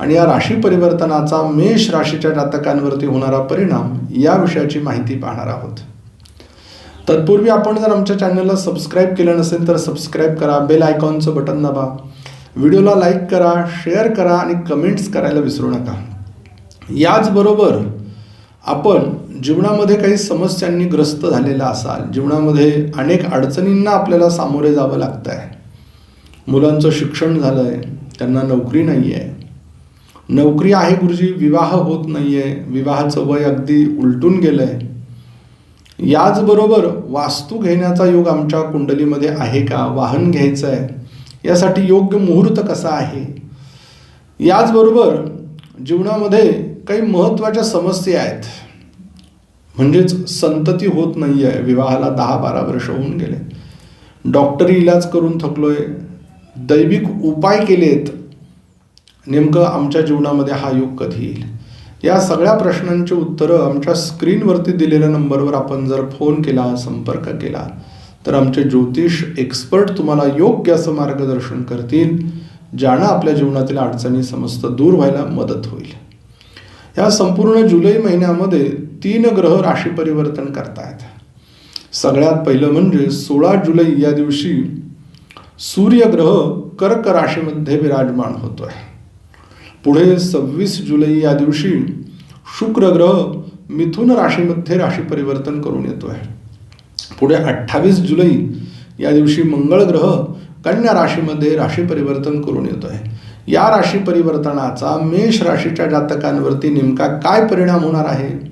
आणि या राशी परिवर्तनाचा मेष राशीच्या जातकांवरती होणारा परिणाम या विषयाची माहिती पाहणार आहोत. तत्पूर्वी आपण जर आमच्या चॅनलला सबस्क्राईब केलं नसेल तर सबस्क्राईब करा बेल आयकॉनचं बटन दाबा. व्हिडिओला लाईक करा शेअर करा आणि कमेंट्स करायला विसरू नका. याचबरोबर आपण जीवनामध्ये काही समस्यांनी ग्रस्त झालेला असाल जीवनामध्ये अनेक अडचणींना आपल्याला सामोरे जावं लागतं आहे मुलांचं शिक्षण झालं आहे त्यांना नोकरी नाही आहे नोकरी आहे गुरुजी विवाह होत नाही आहे विवाहाचं वय अगदी उलटून गेलं आहे याचबरोबर वास्तू घेण्याचा योग आमच्या कुंडलीमध्ये आहे का? वाहन घ्यायचं आहे यासाठी योग्य मुहूर्त कसा आहे? याचबरोबर जीवनामध्ये काही महत्त्वाच्या समस्या आहेत. म्हणजेच संतती होत नाही आहे विवाहाला दहा बारा वर्ष होऊन गेले. डॉक्टरी इलाज करून थकलोय. दैविक उपाय केलेत. नेमकं आमच्या जीवनामध्ये हा योग कधी येईल? या सगळ्या प्रश्नांची उत्तरं आमच्या स्क्रीनवरती दिलेल्या नंबरवर आपण जर फोन केला संपर्क केला तर आमचे ज्योतिष एक्सपर्ट तुम्हाला योग्य असं मार्गदर्शन करतील ज्यानं आपल्या जीवनातील अडचणी समस्त दूर व्हायला मदत होईल. या संपूर्ण जुलै महिन्यामध्ये तीन ग्रह राशी परिवर्तन करतायत. सगळ्यात पहिलं म्हणजे सोळा जुलै या दिवशी सूर्यग्रह कर्क राशीमध्ये विराजमान होतोय. पुढे सव्वीस जुलै या दिवशी शुक्र ग्रह मिथुन राशीमध्ये राशी परिवर्तन करून येतो आहे पुढे अठ्ठावीस जुलै या दिवशी मंगळ ग्रह कन्या राशीमध्ये राशी परिवर्तन करून येतो आहे या राशी परिवर्तनाचा मेष राशीच्या जातकांवरती नेमका काय परिणाम होणार आहे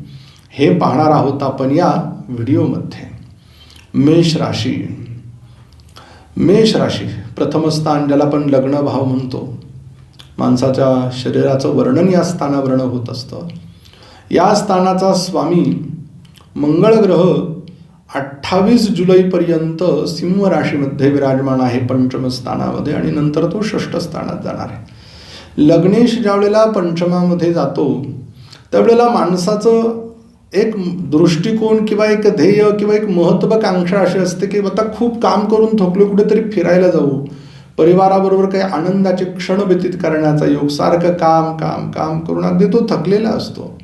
हे पाहणार आहोत आपण या व्हिडिओमध्ये. मेष राशी. मेष राशी प्रथम स्थान ज्याला आपण लग्न भाव म्हणतो माणसाच्या शरीराचं वर्णन या स्थानावरनं होत असतं. या स्थानाचा स्वामी मंगळ ग्रह अठ्ठावीस जुलैपर्यंत सिंह राशीमध्ये विराजमान आहे पंचम स्थानामध्ये आणि नंतर तो षष्ठ स्थानात जाणार आहे. लग्नेश ज्यावेळेला पंचमामध्ये जातो त्यावेळेला माणसाचं एक दृष्टिकोन किंवा एक ध्येय किंवा एक महत्त्वाकांक्षा अशी असते की आता खूप काम करून थकलो कुठेतरी फिरायला जाऊ. परिवाराबरोबर काही आनंदाचे क्षण व्यतीत करण्याचा योग सारखं काम काम काम करून अगदी तो थकलेला असतो.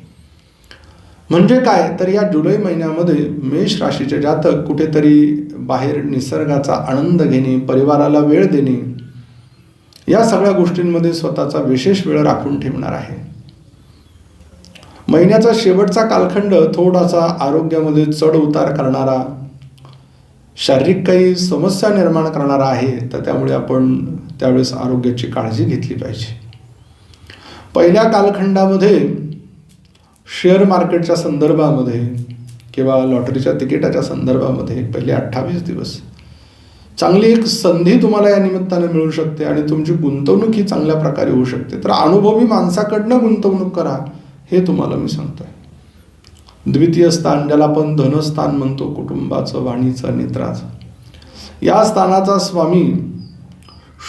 म्हणजे काय? तर या जुलै महिन्यामध्ये मेष राशीचे जातक कुठेतरी बाहेर निसर्गाचा आनंद घेणे परिवाराला वेळ देणे या सगळ्या गोष्टींमध्ये स्वतःचा विशेष वेळ राखून ठेवणार आहे. महिन्याचा शेवटचा कालखंड थोडासा आरोग्यामध्ये चढ उतार करणारा शारीरिक काही समस्या निर्माण करणारा आहे तर त्यामुळे आपण त्यावेळेस आरोग्याची काळजी घेतली पाहिजे. पहिल्या कालखंडामध्ये शेअर मार्केटच्या संदर्भामध्ये किंवा लॉटरीच्या तिकिटाच्या संदर्भामध्ये पहिले अठ्ठावीस दिवस. चांगली एक संधी तुम्हाला या निमित्तानं मिळू शकते आणि तुमची गुंतवणूक ही चांगल्या प्रकारे होऊ शकते. तर अनुभवी माणसाकडनं गुंतवणूक करा हे तुम्हाला मी सांगतोय. द्वितीय स्थान ज्याला आपण धनस्थान म्हणतो कुटुंबाचं वाणीचं नेत्राचं. या स्थानाचा स्वामी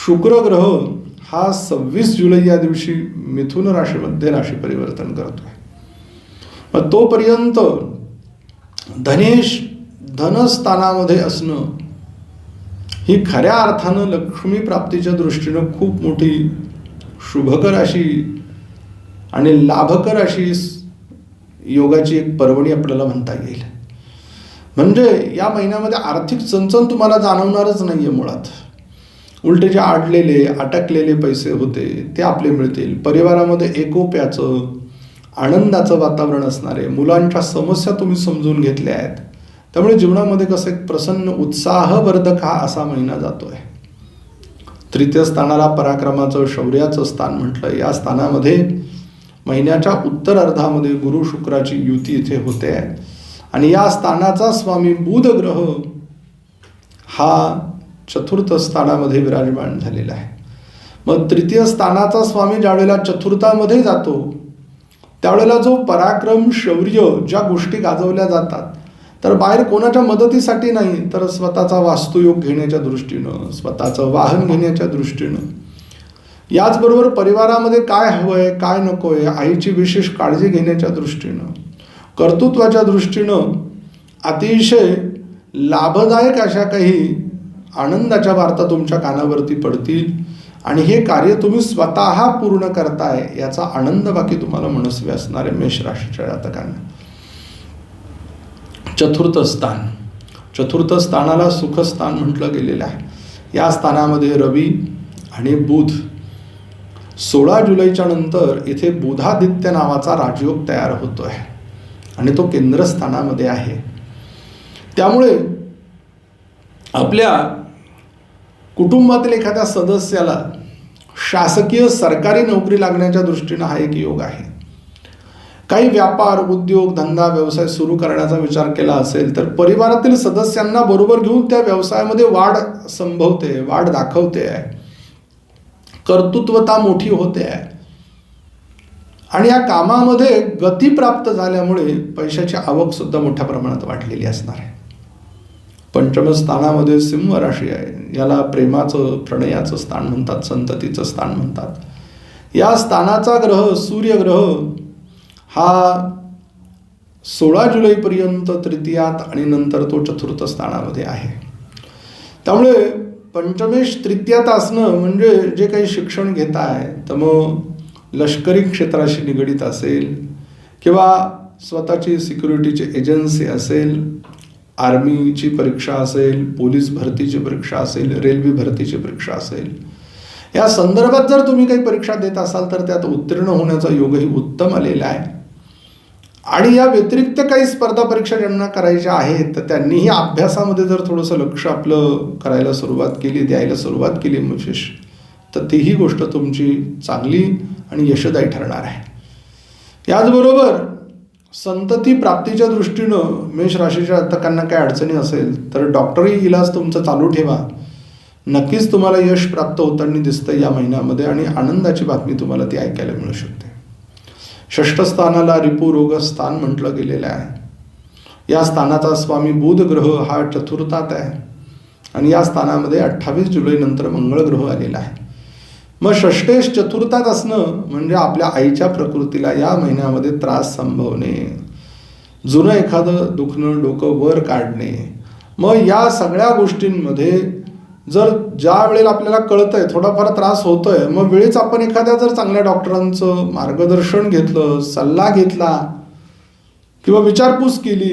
शुक्र ग्रह हा सव्वीस जुलै या दिवशी मिथुन राशीमध्ये राशी परिवर्तन करतोय. मग तोपर्यंत धनेश धनस्थानामध्ये असणं ही खऱ्या अर्थानं लक्ष्मी प्राप्तीच्या दृष्टीनं खूप मोठी शुभकर अशी आणि लाभकर अशी योगाची एक पर्वणी आपल्याला म्हणता येईल. म्हणजे या महिन्यामध्ये आर्थिक चणचण तुम्हाला जाणवणारच नाही आहे मुळात. उलटे जे आडलेले अटकलेले पैसे होते ते आपले मिळतील. परिवारामध्ये एकोप्याचं आनंदाचं वातावरण असणारे मुलांच्या समस्या तुम्ही समजून घेतल्या आहेत. त्यामुळे जीवनामध्ये कसं एक प्रसन्न उत्साहवर्धक हा असा महिना जातो आहे तृतीय स्थानाला पराक्रमाचं शौर्याचं स्थान म्हटलं या स्थानामध्ये महिन्याच्या उत्तर अर्धामध्ये गुरु शुक्राची युती इथे होते. आणि या स्थानाचा स्वामी बुध ग्रह हा चतुर्थ स्थानामध्ये विराजमान झालेला आहे. मग तृतीय स्थानाचा स्वामी ज्यावेळेला चतुर्थामध्ये जातो त्यावेळेला जो पराक्रम शौर्य ज्या गोष्टी गाजवल्या जातात तर बाहेर कोणाच्या मदतीसाठी नाही तर स्वतःचा वास्तुयोग घेण्याच्या दृष्टीनं स्वतःचं वाहन घेण्याच्या दृष्टीनं. याचबरोबर परिवारामध्ये काय हवं आहे काय नको आहे आईची विशेष काळजी घेण्याच्या दृष्टीनं कर्तृत्वाच्या दृष्टीनं अतिशय लाभदायक अशा काही आनंदाच्या वार्ता तुमच्या कानावरती पडतील. आणि हे कार्य तुम्ही स्वतः पूर्ण करताय याचा आनंद बाकी तुम्हाला मनस्वी असणारे मेष राशीच्या जातकांना. चतुर्थ स्थान. चतुर्थ स्थानाला सुखस्थान म्हटलं गेलेलं आहे. या स्थानामध्ये रवी आणि बुध सोळा जुलैच्या नंतर इथे बुधादित्य नावाचा राजयोग तयार होतो आहे आणि तो केंद्रस्थानामध्ये आहे. त्यामुळे आपल्या कुटुंबातील एखाद्या सदस्याला शासकीय सरकारी नोकरी लागण्याच्या दृष्टीनं हा एक योग आहे. काही व्यापार उद्योग धंदा व्यवसाय सुरू करण्याचा विचार केला असेल तर परिवारातील सदस्यांना बरोबर घेऊन त्या व्यवसायामध्ये वाढ संभवते वाढ दाखवते. आहे कर्तृत्वता मोठी होते आहे. आणि या कामामध्ये गती प्राप्त झाल्यामुळे पैशाची आवक सुद्धा मोठ्या प्रमाणात वाढलेली असणार आहे. पंचम स्थानामध्ये सिंह राशी आहे. याला प्रेमाचं प्रणयाचं स्थान म्हणतात संततीचं स्थान म्हणतात. या स्थानाचा ग्रह सूर्यग्रह हा सोळा जुलैपर्यंत तृतीयात आणि नंतर तो चतुर्थ स्थानामध्ये आहे. त्यामुळे पंचमेश तृतीयात असणं म्हणजे जे काही शिक्षण घेत आहे तर मग लष्करी क्षेत्राशी निगडीत असेल किंवा स्वतःची सिक्युरिटीची एजन्सी असेल आर्मीची परीक्षा असेल पोलीस भरतीची परीक्षा असेल रेल्वे भरतीची परीक्षा असेल या संदर्भात जर तुम्ही काही परीक्षा देत असाल तर त्यात उत्तीर्ण होण्याचा योगही उत्तम आलेला आहे. आणि या व्यतिरिक्त काही स्पर्धा परीक्षा ज्यांना करायच्या आहेत तर त्यांनीही अभ्यासामध्ये जर थोडंसं लक्ष आपलं करायला सुरुवात केली द्यायला सुरुवात केली विशेष तर तीही गोष्ट तुमची चांगली आणि यशदायी ठरणार आहे. याचबरोबर संतती प्राप्तीच्या दृष्टीनं मेष राशीच्या जातकांना काय अडचणी असेल तर डॉक्टरी इलाज तुमचा चालू ठेवा. नक्कीच तुम्हाला यश प्राप्त होताना दिसतं या महिन्यामध्ये आणि आनंदाची बातमी तुम्हाला ती ऐकायला मिळू शकते. षष्ठस्थानाला रिपू रोग स्थान म्हटलं गेलेलं आहे. या स्थानाचा स्वामी बुध ग्रह हा चतुर्थात आहे. आणि या स्थानामध्ये अठ्ठावीस जुलैनंतर मंगळ ग्रह आलेला आहे. मग षष्टेश चतुर्थात असणं म्हणजे आपल्या आईच्या प्रकृतीला या महिन्यामध्ये त्रास संभवणे. जुनं एखादं दुखणं डोकं वर काढणे. मग या सगळ्या गोष्टींमध्ये जर ज्या वेळेला आपल्याला कळतंय थोडाफार त्रास होतोय मग वेळीच आपण एखाद्या जर चांगल्या डॉक्टरांचं मार्गदर्शन घेतलं सल्ला घेतला किंवा विचारपूस केली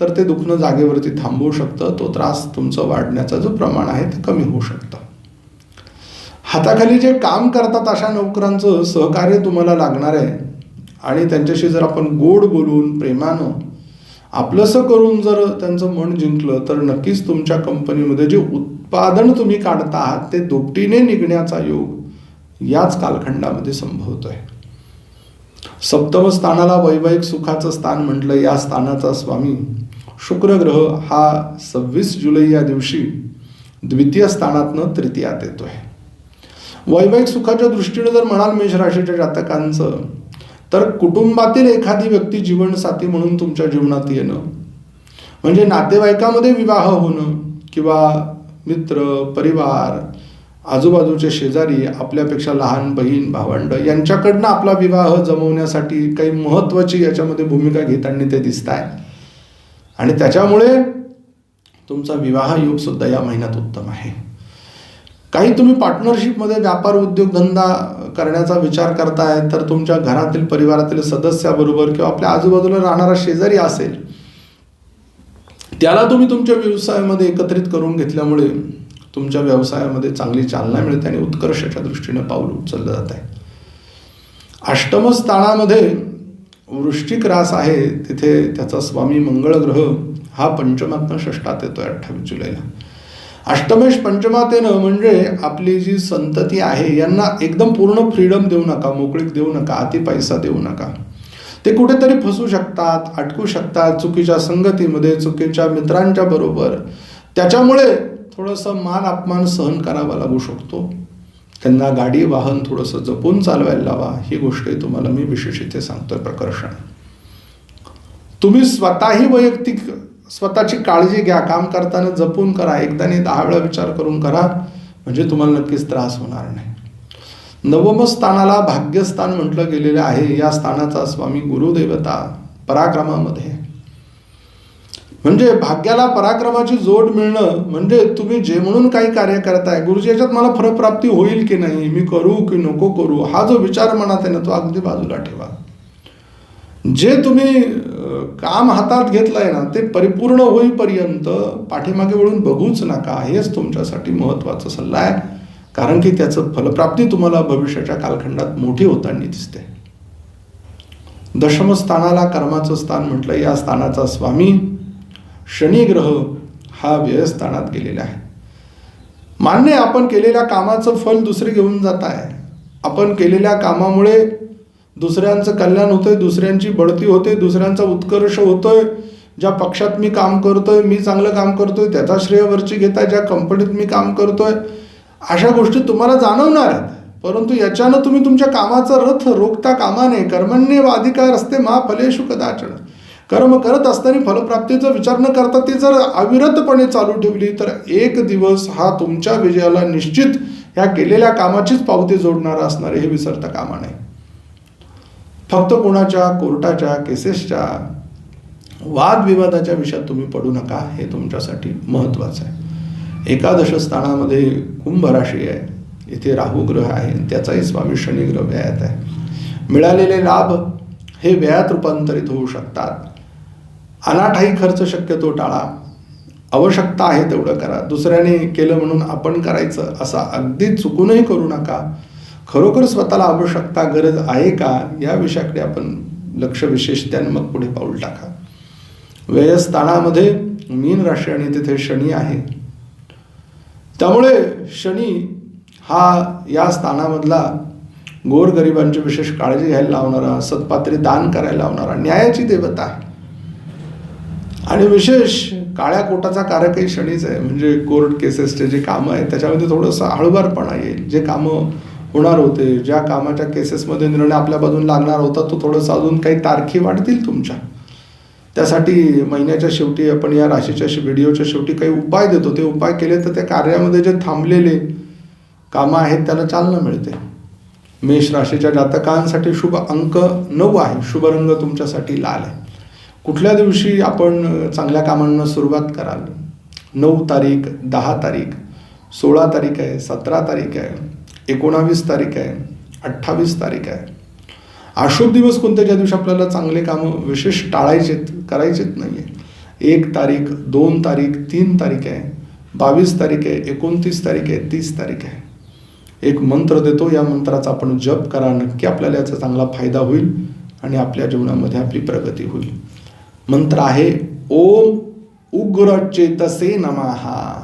तर ते दुखणं जागेवरती थांबवू शकतं. तो त्रास तुमचं वाढण्याचा जो प्रमाण आहे ते कमी होऊ शकतं. हाताखाली जे काम करतात अशा नोकरांचं सहकार्य तुम्हाला लागणार आहे. आणि त्यांच्याशी जर आपण गोड बोलून प्रेमानं आपलंसं करून जर त्यांचं मन जिंकलं तर नक्कीच तुमच्या कंपनीमध्ये जे उत्पादन तुम्ही काढता आहात ते दुपटीने निघण्याचा योग याच कालखंडामध्ये संभवतोय. सप्तम स्थानाला वैवाहिक सुखाचं स्थान म्हटलं या स्थानाचा स्वामी शुक्र ग्रह हा सव्वीस जुलै या दिवशी द्वितीय स्थानातनं तृतीयात येतो आहे वैवाहिक सुखाच्या दृष्टीने जर म्हणाल मेष राशीच्या जातकांचं तर कुटुंबातील एखादी व्यक्ती जीवनसाथी म्हणून तुमच्या जीवनात येणं म्हणजे नातेवाईकामध्ये विवाह होणं किंवा मित्र परिवार आजूबाजूचे शेजारी आपल्यापेक्षा लहान बहीण भावंड यांच्याकडनं आपला विवाह जमवण्यासाठी काही महत्त्वाची याच्यामध्ये भूमिका घेताना ते दिसत आहे आणि त्याच्यामुळे तुमचा विवाह योग सुद्धा या महिन्यात उत्तम आहे. काही तुम्ही पार्टनरशिपमध्ये व्यापार उद्योगधंदा करण्याचा विचार करताय तर तुमच्या घरातील परिवारातील सदस्याबरोबर किंवा आपल्या आजूबाजूला राहणारा शेजारी असेल त्याला तुम्ही तुमच्या व्यवसायामध्ये एकत्रित करून घेतल्यामुळे तुमच्या व्यवसायामध्ये चांगली चालना मिळते आणि उत्कर्षाच्या दृष्टीने पाऊल उचललं जात आहे. अष्टम स्थानामध्ये वृश्चिक रास आहे तिथे त्याचा स्वामी मंगळ ग्रह हा पंचमातनं षष्टात येतोय अठ्ठावीस जुलैला. अष्टमेश पंचमातेनं म्हणजे आपली जी संतती आहे यांना एकदम पूर्ण फ्रीडम देऊ नका मोकळीक देऊ नका अति पैसा देऊ नका. ते कुठेतरी फसू शकतात अटकू शकतात चुकीच्या संगतीमध्ये चुकीच्या मित्रांच्या बरोबर. त्याच्यामुळे थोडंसं मान अपमान सहन करावा लागू शकतो. त्यांना गाडी वाहन थोडंसं जपून चालवायला लावा ही गोष्ट तुम्हाला मी विशेष इथे सांगतोय प्रकर्षण तुम्ही स्वतःही वैयक्तिक स्वतःची काळजी घ्या काम करताना जपून करा एकदा नाही दहा वेळा विचार करून करा म्हणजे तुम्हाला नक्कीच त्रास होणार नाही. नवम स्थानाला भाग्यस्थान म्हटलं गेलेलं आहे. या स्थानाचा स्वामी गुरुदेवता पराक्रमामध्ये. म्हणजे भाग्याला पराक्रमाची जोड मिळणं म्हणजे तुम्ही जे म्हणून काही कार्य करताय गुरुजी याच्यात मला फरप्राप्ती होईल की नाही मी करू की नको करू हा जो विचार मनात आहे ना तो अगदी बाजूला ठेवा. जे तुम्ही काम हातात घेतलंय ना ते परिपूर्ण होईपर्यंत पाठीमागे वळून बघूच नका. हेच तुमच्यासाठी महत्त्वाचा सल्ला आहे. कारण की त्याचं फलप्राप्ती तुम्हाला भविष्याच्या कालखंडात मोठी होताना दिसते. दशमस्थानाला कर्माचं स्थान म्हटलं या स्थानाचा स्वामी शनी ग्रह हा व्ययस्थानात गेलेला आहे. मान्य आपण केलेल्या कामाचं फल दुसरे घेऊन जात आहे आपण केलेल्या कामामुळे दुसऱ्यांचं कल्याण होतंय दुसऱ्यांची बढती होते दुसऱ्यांचा उत्कर्ष होतोय. ज्या पक्षात मी काम करतोय मी चांगलं काम करतोय त्याचा श्रेय वरची घेताय ज्या कंपनीत मी काम करतोय. अशा गोष्टी तुम्हाला जाणवणार आहेत. परंतु याच्यानं तुम्ही तुमच्या कामाचा रथ रोखता कामा नये. कर्मण्य अधिकार असते मा फलेशु कदाचन. कर्म करत असताना फलप्राप्तीचा विचार न करता ती जर अविरतपणे चालू ठेवली तर एक दिवस हा तुमच्या विजयाला निश्चित ह्या केलेल्या कामाचीच पावती जोडणारा असणार हे विसरता कामा नये. फक्त कोणाच्या कोर्टाच्या केसेसच्या वादविवादाच्या विषयात तुम्ही पडू नका हे तुमच्यासाठी महत्त्वाचं आहे. एकादश स्थानामध्ये कुंभ राशी आहे. इथे राहू ग्रह आहे. त्याचाही स्वामी शनी ग्रह व्ययात आहे. मिळालेले लाभ हे व्ययात रूपांतरित होऊ शकतात. अनाठाई खर्च शक्यतो टाळा. आवश्यकता आहे तेवढं करा. दुसऱ्याने केलं म्हणून आपण करायचं असं अगदी चुकूनही करू नका. खरोखर स्वतःला आवश्यकता गरज आहे का? या विषयाकडे आपण लक्ष विशेष त्याने मग पुढे पाऊल टाका. व्ययस्थानामध्ये मीन राशी आणि तिथे शनी आहे. त्यामुळे शनी हा या स्थानामधला गोरगरिबांची विशेष काळजी घ्यायला लावणारा सत्पात्री दान करायला लावणारा न्यायाची देवता आहे. आणि विशेष काळ्या कोटाचा कारकही शनीच आहे. म्हणजे कोर्ट केसेसचे जे कामं आहेत त्याच्यामध्ये थोडंसं हळूवारपणा येईल. जे कामं होणार होते. ज्या कामाच्या केसेसमध्ये निर्णय आपल्या बाजून लागणार होता तो थोडंसं अजून काही तारखी वाढतील तुमच्या. त्यासाठी महिन्याच्या शेवटी आपण या राशीच्या व्हिडिओच्या शेवटी काही उपाय देतो. ते उपाय केले तर त्या कार्यामध्ये जे थांबलेले कामं आहेत त्याला चालना मिळते. मेष राशीच्या जातकांसाठी शुभ अंक नऊ आहे. शुभ रंग तुमच्यासाठी लाल आहे. कुठल्या दिवशी आपण चांगल्या कामांना सुरुवात कराल? नऊ तारीख दहा तारीख सोळा तारीख आहे सतरा तारीख आहे. एकोणावीस तारीख आहे अठ्ठावीस तारीख आहे. अशुभ दिवस कोणते ज्या दिवशी आपल्याला चांगले कामं विशेष टाळायचेत करायचेत नाही आहे एक तारीख दोन तारीख तीन तारीख आहे बावीस तारीख आहे एकोणतीस तारीख आहे तीस तारीख आहे. एक मंत्र देतो या मंत्राचा आपण जप करा नक्की आपल्याला याचा चांगला फायदा होईल आणि आपल्या जीवनामध्ये आपली प्रगती होईल. मंत्र आहे ओम उग्र चेतसे नमहा